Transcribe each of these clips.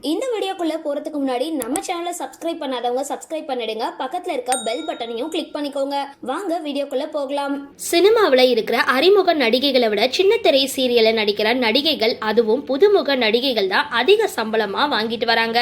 இந்த வீடியோக்குள்ளே போறதுக்கு முன்னாடி நம்ம சேனலை சப்ஸ்கிரைப் பண்ணாதவங்க சப்ஸ்கிரைப் பண்ணிடுங்க. பக்கத்துல இருக்க பெல் பட்டனையும் கிளிக் பண்ணிக்கோங்க. வாங்க வீடியோக்குள்ளே போகலாம். சினிமாவில் இருக்கிற அறிமுக நடிகைகளை விட சின்ன திரை சீரியல்ல நடிக்கிற நடிகைகள் அதுவும் புதுமுக நடிகைகள் தான் அதிக சம்பளமா வாங்கிட்டு வராங்க.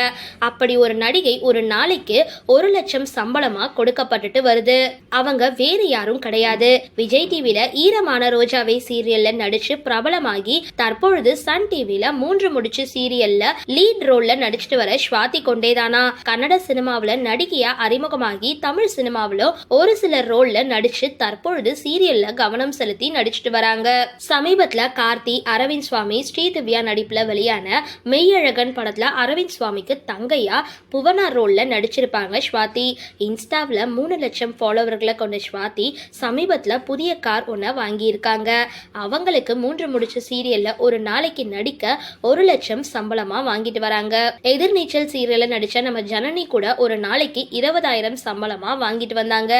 அப்படி ஒரு நடிகை ஒரு நாளைக்கு ஒரு லட்சம் சம்பளமா கொடுக்கப்பட்டுட்டு வருது. அவங்க வேறு யாரும் கிடையாது. விஜய் டிவியில் ஈரமான ரோஜாவை சீரியல்ல நடிச்சு பிரபலமாகி தற்பொழுது சன் டிவியில் மூன்று முடிச்சு சீரியல்ல லீட் ரோலில் நடிச்சிட்டு வர ஸ்வாதி கொண்டேதானா? கன்னட சினிமாவில் நடிகையா அறிமுகமாகி தமிழ் சினிமாவிலும் ஒரு சில ரோல்ல நடிச்சு தற்பொழுது சீரியல்ல கவனம் செலுத்தி நடிச்சிட்டு வராங்க. சமீபத்துல கார்த்தி அரவிந்த் சுவாமி ஸ்ரீதிவ்யா நடிப்புல வெளியான மெய்யழகன் படத்துல அரவிந்த் சுவாமிக்கு தங்கையா புவனா ரோல்ல நடிச்சிருப்பாங்க ஸ்வாதி. இன்ஸ்டாவில் மூணு லட்சம் ஃபாலோவர்களை கொண்ட ஸ்வாதி சமீபத்தில் புதிய கார் ஒன்றை வாங்கியிருக்காங்க. அவங்களுக்கு மூன்று முடிச்ச சீரியலில் ஒரு நாளைக்கு நடிக்க ஒரு லட்சம் சம்பளமா வாங்கிட்டு வராங்க. நீச்சல் சீரியல்ல நடிச்ச நம்ம ஜனனி கூட ஒரு நாளைக்கு இருபதாயிரம் சம்பளமா வாங்கிட்டு வந்தாங்க.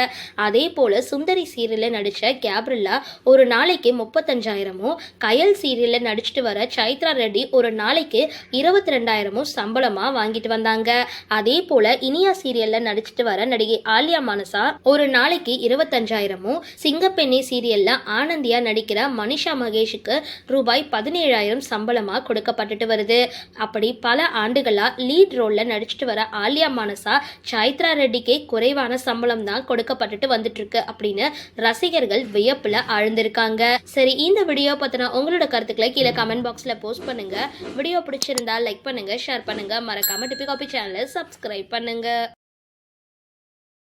அதே போல சுந்தரி சீரியல்ல நடிச்ச கேப்ரில்லா ஒரு நாளைக்கு முப்பத்தஞ்சாயிரமும் கயல் சீரியல்ல நடிச்சிட்டு வர சைத்ரா ரெட்டி ஒரு நாளைக்கு இருபத்தி ரெண்டாயிரமும் சம்பளமா வாங்கிட்டு வந்தாங்க. அதே போல இனியா சீரியல்ல நடிச்சிட்டு வர நடிகை ஆலியா மனசா ஒரு நாளைக்கு இருபத்தஞ்சாயிரமும் சிங்கப்பெண்ணி சீரியல்ல ஆனந்தியா நடிக்கிற மனிஷா மகேஷுக்கு ரூபாய் பதினேழாயிரம் சம்பளமா கொடுக்கப்பட்டுட்டு வருது. அப்படி பல ஆண்டுகளா லீட் ரோலில் நடிச்சிட்டு வர ஆலியா மானசா சைத்ரா ரெட்டிக்கே குறைவான சம்பளம் தான் கொடுக்கப்பட்டுட்டு வந்துட்டு இருக்கு அப்படின்னு ரசிகர்கள் வியப்பில் ஆழ்ந்திருக்காங்க. சரி இந்த வீடியோ பற்றின உங்களோட கருத்துக்களை கீழே கமெண்ட் பாக்ஸில் போஸ்ட் பண்ணுங்க. வீடியோ பிடிச்சிருந்தா லைக் பண்ணுங்க ஷேர் பண்ணுங்க. மறக்காம டிபி காபி சேனலை சப்ஸ்கிரைப் பண்ணுங்க.